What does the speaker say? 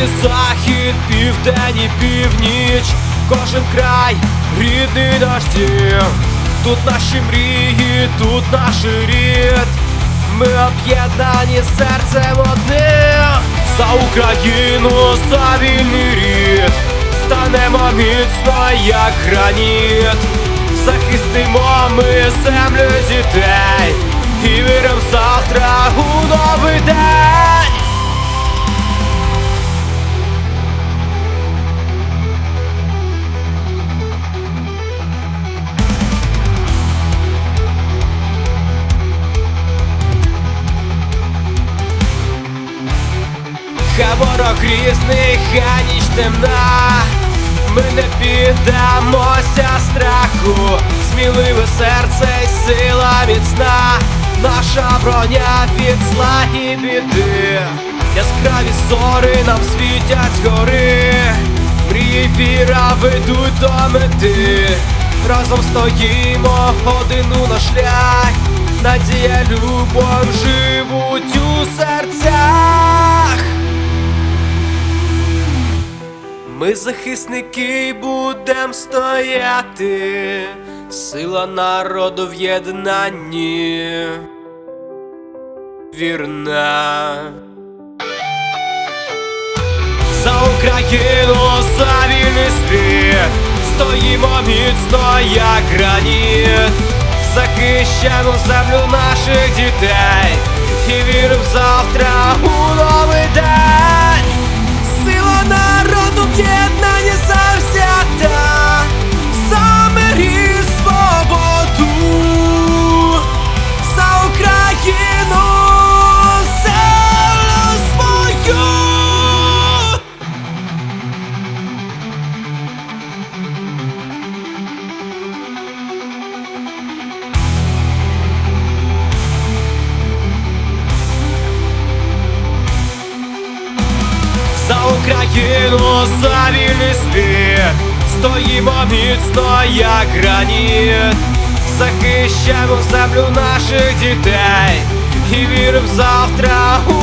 І захід, південь і північ, кожен край рідний наш. Тут наші мрії, тут наш рід. Ми об'єднані серцем одним За Україну, за вільний рід Станемо міцно, як граніт Захистимо ми землю Хай ворог грізний, хай ніч темна. Ми не піддамося страху. Сміливе серце й сила міцна. Наша броня від зла і біди. Яскраві зори нам світять згори. Мрії віра ведуть до мети. Разом стоїмо годину на шлях. Надія, любов живуть у серцях Ми захисники будем стояти, сила народу в єднанні. Вірна. За Україну, за вільний світ. Стоїмо міцно, як граніт Захищаємо землю наших дітей. І віримо завтра у новий день За Україну, за вільний світ Стоїмо міцно, як граніт Захищаємо землю наших дітей. І віримо завтра у